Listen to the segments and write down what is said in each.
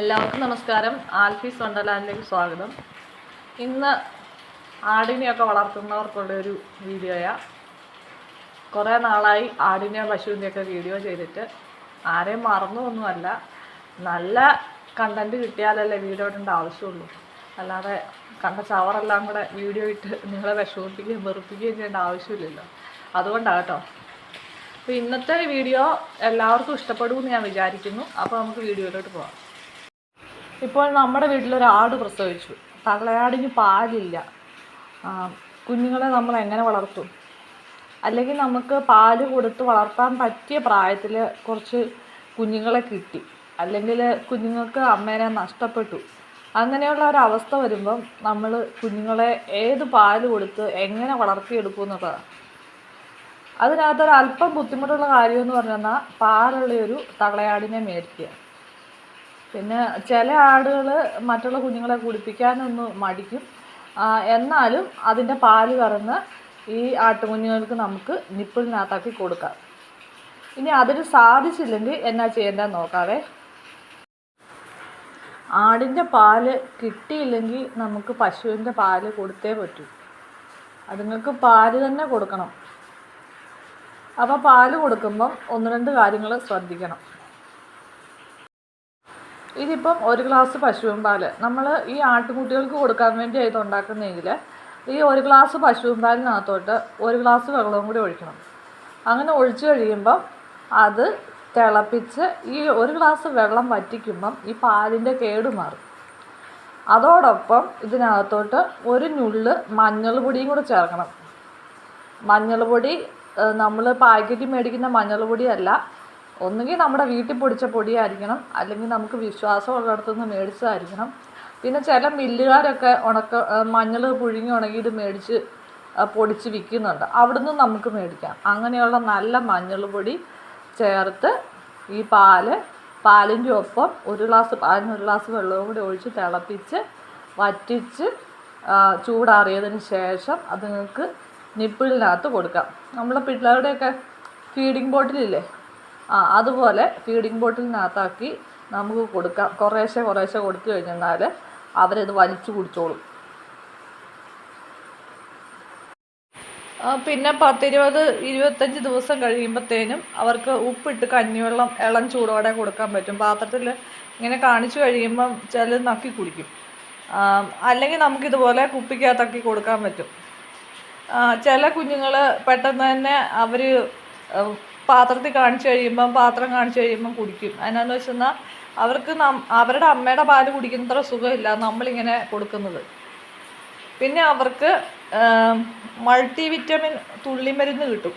എല്ലാവർക്കും നമസ്കാരം. ആൽഫീസ് വണ്ടർലാൻഡിലേക്ക് സ്വാഗതം. ഇന്ന് ആടിനെയൊക്കെ വളർത്തുന്നവർക്കുള്ള ഒരു വീഡിയോയാ. കുറേ നാളായി ആടിനെ പശുവിന്റെയൊക്കെ വീഡിയോ ചെയ്തിട്ട് ആരെയും മറന്നൊന്നുമല്ല. നല്ല കണ്ടന്റ് കിട്ടിയാലല്ലേ വീഡിയോ ഇടേണ്ട ആവശ്യമുള്ളൂ. അല്ലാതെ കണ്ട ചവറെല്ലാം കൂടെ വീഡിയോ ഇട്ട് നിങ്ങളെ വിഷമിപ്പിക്കുകയും വെറുപ്പിക്കുകയും ചെയ്യേണ്ട ആവശ്യമില്ലല്ലോ. അതുകൊണ്ടാണ് അപ്പോൾ ഇന്നത്തെ വീഡിയോ എല്ലാവർക്കും ഇഷ്ടപ്പെടുമെന്ന് ഞാൻ വിചാരിക്കുന്നു. അപ്പോൾ നമുക്ക് വീഡിയോയിലോട്ട് പോകാം ഇപ്പോൾ നമ്മുടെ വീട്ടിലൊരു ആട് പ്രസവിച്ചു. തള്ളയാടിന് പാലില്ല. കുഞ്ഞുങ്ങളെ നമ്മൾ എങ്ങനെ വളർത്തും? അല്ലെങ്കിൽ നമുക്ക് പാൽ കൊടുത്ത് വളർത്താൻ പറ്റിയ പ്രായത്തിൽ കുറച്ച് കുഞ്ഞുങ്ങളെ കിട്ടി. അല്ലെങ്കിൽ കുഞ്ഞുങ്ങൾക്ക് അമ്മേനെ നഷ്ടപ്പെട്ടു. അങ്ങനെയുള്ള ഒരവസ്ഥ വരുമ്പം നമ്മൾ കുഞ്ഞുങ്ങളെ ഏത് പാൽ കൊടുത്ത് എങ്ങനെ വളർത്തിയെടുക്കും എന്നുള്ളതാണ്. അതിനകത്തൊരല്പം ബുദ്ധിമുട്ടുള്ള കാര്യമെന്ന് പറഞ്ഞാൽ പാലുള്ള ഒരു തള്ളയാടിനെ മേടിക്കുക. പിന്നെ ചില ആടുകൾ മറ്റുള്ള കുഞ്ഞുങ്ങളെ കുടിപ്പിക്കാനൊന്ന് മടിക്കും. എന്നാലും അതിന്റെ പാൽ കറന്ന് ഈ ആട്ടുകുഞ്ഞുങ്ങൾക്ക് നമുക്ക് നിപ്പിളിനകത്താക്കി കൊടുക്കാം. ഇനി അതിന് സാധിച്ചില്ലെങ്കിൽ എന്നാ ചെയ്യേണ്ടതെന്ന് നോക്കാവേ. ആടിന്റെ പാൽ കിട്ടിയില്ലെങ്കിൽ നമുക്ക് പശുവിന്റെ പാൽ കൊടുത്തേ പറ്റൂ. അതുങ്ങൾക്ക് പാൽ തന്നെ കൊടുക്കണം. അപ്പോൾ പാൽ കൊടുക്കുമ്പം ഒന്ന് രണ്ട് കാര്യങ്ങൾ ശ്രദ്ധിക്കണം. ഇതിപ്പം ഒരു ഗ്ലാസ് പശുവിൻ പാൽ നമ്മൾ ഈ ആട്ടുകുട്ടികൾക്ക് കൊടുക്കാൻ വേണ്ടി ഇത് ഉണ്ടാക്കുന്നതെങ്കിൽ ഈ ഒരു ഗ്ലാസ് പശുവിൻ പാലിനകത്തോട്ട് ഒരു ഗ്ലാസ് വെള്ളവും കൂടി ഒഴിക്കണം. അങ്ങനെ ഒഴിച്ചു കഴിയുമ്പം അത് തിളപ്പിച്ച് ഈ ഒരു ഗ്ലാസ് വെള്ളം വറ്റിക്കുമ്പം ഈ പാലിന്റെ കേട് മാറും. അതോടൊപ്പം ഇതിനകത്തോട്ട് ഒരു ഞുള്ള് മഞ്ഞൾ പൊടിയും കൂടെ ചേർക്കണം. മഞ്ഞൾ പൊടി നമ്മൾ പാക്കറ്റിൽ മേടിക്കുന്ന മഞ്ഞൾ പൊടിയല്ല ഒന്നുകിൽ നമ്മുടെ വീട്ടിൽ പൊടിച്ച പൊടിയായിരിക്കണം അല്ലെങ്കിൽ നമുക്ക് വിശ്വാസമുള്ളിടത്തു നിന്ന് മേടിച്ചതായിരിക്കണം. പിന്നെ ചില മില്ലുകാരൊക്കെ ഉണക്ക മഞ്ഞൾ പുഴുങ്ങി ഉണങ്ങിയിട്ട് മേടിച്ച് പൊടിച്ച് വിൽക്കുന്നുണ്ട്. അവിടുന്ന് നമുക്ക് മേടിക്കാം. അങ്ങനെയുള്ള നല്ല മഞ്ഞൾ പൊടി ചേർത്ത് ഈ പാൽ പാലിന്റെ ഒപ്പം ഒരു ഗ്ലാസ് പാലിന് ഒരു ഗ്ലാസ് വെള്ളവും കൂടി ഒഴിച്ച് തിളപ്പിച്ച് വറ്റിച്ച് ചൂടാറിയതിന് ശേഷം അത് നിങ്ങൾക്ക് നിപ്പിളിനകത്ത് കൊടുക്കാം. നമ്മളെ പിള്ളേരുടെയൊക്കെ ഫീഡിങ് ബോട്ടിലില്ലേ അതുപോലെ ഫീഡിങ് ബോട്ടിലിനകത്താക്കി നമുക്ക് കൊടുക്കാം. കുറേശ്ശെ കുറേശ്ശെ കൊടുത്തു കഴിഞ്ഞാൽ അവരത് വലിച്ചു കുടിച്ചോളും. പിന്നെ പത്തിരുപത് ഇരുപത്തഞ്ച് ദിവസം കഴിയുമ്പോഴത്തേനും അവർക്ക് ഉപ്പിട്ട് കഞ്ഞിവെള്ളം ഇളം ചൂടോടെ കൊടുക്കാൻ പറ്റും. പാത്രത്തിൽ ഇങ്ങനെ കാണിച്ചു കഴിയുമ്പം ചില നക്കി കുടിക്കും. അല്ലെങ്കിൽ നമുക്കിതുപോലെ കുപ്പിക്കകത്താക്കി കൊടുക്കാൻ പറ്റും. ചില കുഞ്ഞുങ്ങൾ പെട്ടെന്ന് തന്നെ അവർ പാത്രത്തിൽ കാണിച്ചു കഴിയുമ്പം പാത്രം കാണിച്ചു കഴിയുമ്പം കുടിക്കും. അതിനാന്ന് വെച്ചെന്നാൽ അവർക്ക് അവരുടെ അമ്മയുടെ പാൽ കുടിക്കുന്നത്ര സുഖമില്ല. നമ്മളിങ്ങനെ കൊടുക്കുന്നത്. പിന്നെ അവർക്ക് മൾട്ടി വിറ്റമിൻ തുള്ളിമരുന്ന് കിട്ടും.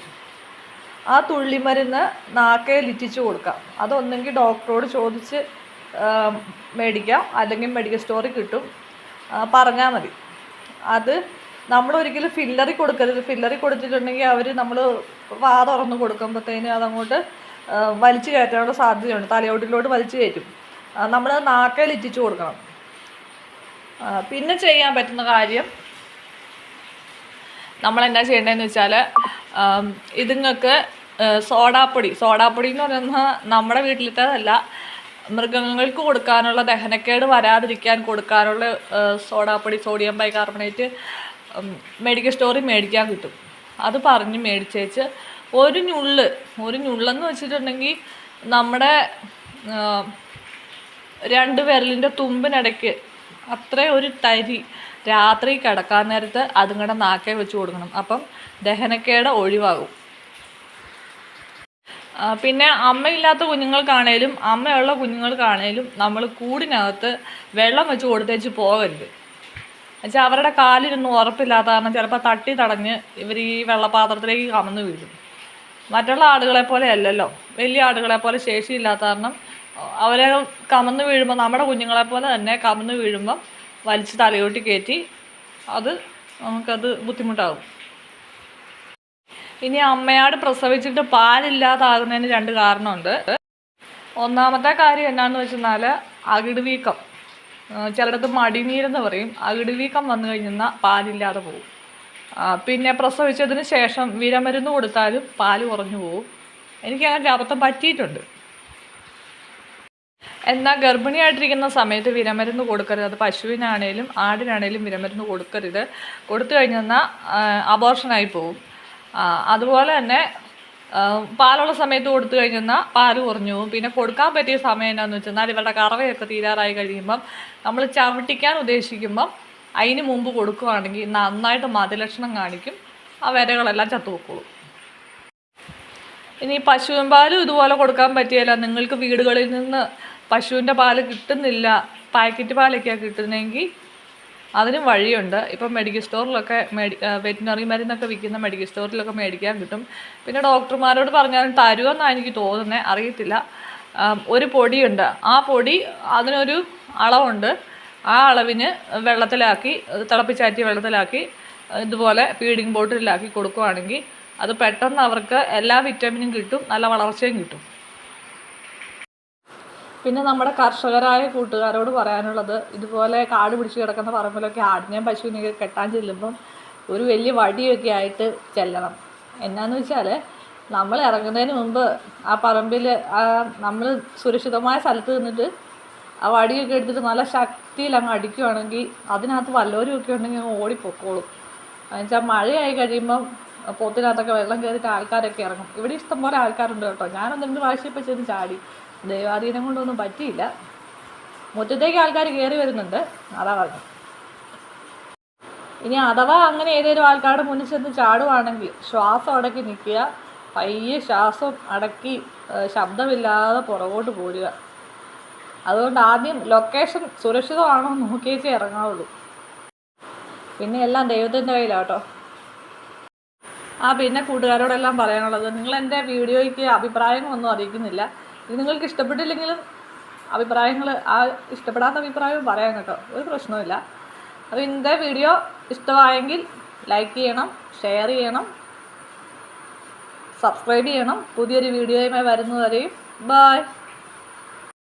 ആ തുള്ളിമരുന്ന് നാക്കയിൽ ഇറ്റിച്ച് കൊടുക്കാം. അതൊന്നെങ്കിൽ ഡോക്ടറോട് ചോദിച്ച് മേടിക്കാം. അല്ലെങ്കിൽ മെഡിക്കൽ സ്റ്റോറിൽ കിട്ടും. പറഞ്ഞാൽ മതി. അത് നമ്മൾ ഒരിക്കലും ഫില്ലറി കൊടുക്കരുത്. ഫില്ലറി കൊടുത്തിട്ടുണ്ടെങ്കിൽ അവർ നമ്മൾ വാ തുറന്ന് കൊടുക്കുമ്പോഴത്തേന് അതങ്ങോട്ട് വലിച്ചു കയറ്റാനുള്ള സാധ്യതയുണ്ട്. തലയോട്ടിലോട്ട് വലിച്ചു കയറ്റും. നമ്മൾ നാക്കയിൽ ഇറ്റിച്ച് കൊടുക്കണം. പിന്നെ ചെയ്യാൻ പറ്റുന്ന കാര്യം നമ്മൾ എന്താ ചെയ്യേണ്ടതെന്ന് വെച്ചാൽ ഇതുങ്ങൾക്ക് സോഡാപ്പൊടി. സോഡാപ്പൊടി എന്ന് പറയുന്നത് നമ്മുടെ വീട്ടിലത്തേതല്ല മൃഗങ്ങൾക്ക് കൊടുക്കാനുള്ള ദഹനക്കേട് വരാതിരിക്കാൻ കൊടുക്കാനുള്ള സോഡാപ്പൊടി സോഡിയം ബൈകാർബണേറ്റ് മെഡിക്കൽ സ്റ്റോറിൽ മേടിക്കാൻ കിട്ടും. അത് പറഞ്ഞ് മേടിച്ചേച്ച് ഒരു ഞുള്ള് ഒരു ഞുള്ളെന്ന് വെച്ചിട്ടുണ്ടെങ്കിൽ നമ്മുടെ രണ്ട് വിരലിന്റെ തുമ്പിനിടയ്ക്ക് അത്രേ ഒരു തരി രാത്രി കിടക്കാൻ നേരത്ത് അതും കൂടെ നാക്കെ വെച്ച് കൊടുക്കണം. അപ്പം ദഹനക്കേട് ഒഴിവാകും. പിന്നെ അമ്മയില്ലാത്ത കുഞ്ഞുങ്ങൾക്കാണേലും അമ്മയുള്ള കുഞ്ഞുങ്ങൾക്കാണേലും നമ്മൾ കൂടിനകത്ത് വെള്ളം വെച്ച് കൊടുത്തേച്ച് പോകരുത്. എന്നുവെച്ചാൽ അവരുടെ കാലിനൊന്നും ഉറപ്പില്ലാത്ത കാരണം ചിലപ്പോൾ തട്ടി തടഞ്ഞ് ഇവർ ഈ വെള്ളപാത്രത്തിലേക്ക് കമന്ന് വീഴും. മറ്റുള്ള ആടുകളെ പോലെ അല്ലല്ലോ. വലിയ ആടുകളെ പോലെ ശേഷിയില്ലാത്ത കാരണം അവരെ കമന്ന് വീഴുമ്പോൾ നമ്മുടെ കുഞ്ഞുങ്ങളെ പോലെ തന്നെ കമന്ന് വീഴുമ്പം വലിച്ച് തലയോട്ടി കയറ്റി അത് നമുക്കത് ബുദ്ധിമുട്ടാകും. ഇനി അമ്മയാട് പ്രസവിച്ചിട്ട് പാലില്ലാതാകുന്നതിന് രണ്ട് കാരണമുണ്ട്. ഒന്നാമത്തെ കാര്യം എന്നാന്ന് വെച്ചെന്നാൽ അകിട് വീക്കം. ചിലയിടത്ത് മടിനീരെന്ന് പറയും. അകിട് വീക്കം വന്നു കഴിഞ്ഞാൽ പാലില്ലാതെ പോകും. പിന്നെ പ്രസവിച്ചതിന് ശേഷം വിരമരുന്ന് കൊടുത്താലും പാൽ കുറഞ്ഞു പോകും. എനിക്ക് അങ്ങനെ അബദ്ധം പറ്റിയിട്ടുണ്ട്. എന്നാൽ ഗർഭിണിയായിട്ടിരിക്കുന്ന സമയത്ത് വിരമരുന്ന് കൊടുക്കരുത്. അത് പശുവിനാണേലും ആടിനാണേലും വിരമരുന്ന് കൊടുക്കരുത്. കൊടുത്തു കഴിഞ്ഞാൽ അബോർഷനായി പോകും. അതുപോലെ തന്നെ പാലുള്ള സമയത്ത് കൊടുത്തു കഴിഞ്ഞാൽ പാൽ കുറഞ്ഞു പോകും. പിന്നെ കൊടുക്കാൻ പറ്റിയ സമയം എന്താണെന്ന് വെച്ചെന്നാൽ ഇവരുടെ കറവയൊക്കെ തീരാറായി കഴിയുമ്പം നമ്മൾ ചവിട്ടിക്കാൻ ഉദ്ദേശിക്കുമ്പം അതിന് മുമ്പ് കൊടുക്കുകയാണെങ്കിൽ നന്നായിട്ട് മതിലക്ഷണം കാണിക്കും. ആ വിരകളെല്ലാം ചത്തുപോക്കോളും ഇനി പശുവിൻ പാലും ഇതുപോലെ കൊടുക്കാൻ പറ്റിയല്ല. നിങ്ങൾക്ക് വീടുകളിൽ നിന്ന് പശുവിന്റെ പാൽ കിട്ടുന്നില്ല. പാക്കറ്റ് പാലൊക്കെയാണ് കിട്ടുന്നതെങ്കിൽ അതിനും വഴിയുണ്ട്. ഇപ്പം മെഡിക്കൽ സ്റ്റോറിലൊക്കെ മെഡി വെറ്റിനറി മരുന്നൊക്കെ വിൽക്കുന്ന മെഡിക്കൽ സ്റ്റോറിലൊക്കെ മേടിക്കാൻ കിട്ടും. പിന്നെ ഡോക്ടർമാരോട് പറഞ്ഞാലും തരുമെന്നാണ് എനിക്ക് തോന്നുന്നത് അറിയത്തില്ല. ഒരു പൊടിയുണ്ട്. ആ പൊടി അതിനൊരു അളവുണ്ട്. ആ അളവിന് വെള്ളത്തിലാക്കി തിളപ്പിച്ചാറ്റിയ വെള്ളത്തിലാക്കി ഇതുപോലെ ഫീഡിങ് ബോട്ടിലാക്കി കൊടുക്കുകയാണെങ്കിൽ അത് പെട്ടെന്ന് അവർക്ക് എല്ലാ വിറ്റാമിനും കിട്ടും നല്ല വളർച്ചയും കിട്ടും. പിന്നെ നമ്മുടെ കർഷകരായ കൂട്ടുകാരോട് പറയാനുള്ളത് ഇതുപോലെ കാട് പിടിച്ച് കിടക്കുന്ന പറമ്പിലൊക്കെ ആടിനെയും പശുവിനെയൊക്കെ കെട്ടാൻ ചെല്ലുമ്പം ഒരു വലിയ വടിയൊക്കെ ആയിട്ട് ചെല്ലണം. എന്നാന്ന് വെച്ചാൽ നമ്മൾ ഇറങ്ങുന്നതിന് മുമ്പ് ആ പറമ്പിൽ ആ നമ്മൾ സുരക്ഷിതമായ സ്ഥലത്ത് നിന്നിട്ട് ആ വടിയൊക്കെ എടുത്തിട്ട് നല്ല ശക്തിയിൽ അങ്ങ് അടിക്കുവാണെങ്കിൽ അതിനകത്ത് വല്ലവരും ഒക്കെ ഉണ്ടെങ്കിൽ അങ്ങ് ഓടിപ്പൊക്കോളും. എന്നുവെച്ചാൽ മഴയായി കഴിയുമ്പം പോത്തിനകത്തൊക്കെ വെള്ളം കയറിയിട്ട് ആൾക്കാരൊക്കെ ഇറങ്ങും. ഇവിടെ ഇഷ്ടംപോലെ ആൾക്കാരുണ്ട് കേട്ടോ. ഞാനൊന്ന് രണ്ട് പ്രാവശ്യം ഇപ്പം ചെന്ന് ചാടി. ദൈവാധീനം കൊണ്ടൊന്നും പറ്റിയില്ല. മുറ്റത്തേക്ക് ആൾക്കാർ കയറി വരുന്നുണ്ട്. അതാ പറഞ്ഞു ഇനി അഥവാ അങ്ങനെ ഏതെങ്കിലും ആൾക്കാരുടെ മുന്നിൽ ചെന്ന് ചാടുവാണെങ്കിൽ ശ്വാസം അടക്കി നിൽക്കുക. പയ്യെ ശ്വാസം അടക്കി ശബ്ദമില്ലാതെ പുറകോട്ട് പോരുക. അതുകൊണ്ട് ആദ്യം ലൊക്കേഷൻ സുരക്ഷിതമാണോ നോക്കിയേച്ച് ഇറങ്ങാവുള്ളൂ. പിന്നെ എല്ലാം ദൈവത്തിന്റെ കയ്യിലാട്ടോ. ആ പിന്നെ കൂട്ടുകാരോടെല്ലാം പറയാനുള്ളത് നിങ്ങൾ എന്റെ വീഡിയോയ്ക്ക് അഭിപ്രായങ്ങളൊന്നും അറിയിക്കുന്നില്ല. ഇത് നിങ്ങൾക്ക് ഇഷ്ടപ്പെട്ടില്ലെങ്കിലും അഭിപ്രായങ്ങൾ ആ ഇഷ്ടപ്പെടാത്ത അഭിപ്രായവും പറയാം കേട്ടോ. ഒരു പ്രശ്നവുമില്ല. അപ്പോൾ ഇന്നത്തെ വീഡിയോ ഇഷ്ടമായെങ്കിൽ ലൈക്ക് ചെയ്യണം ഷെയർ ചെയ്യണം സബ്സ്ക്രൈബ് ചെയ്യണം. പുതിയൊരു വീഡിയോയുമായി വരുന്നതുവരെയും ബായ്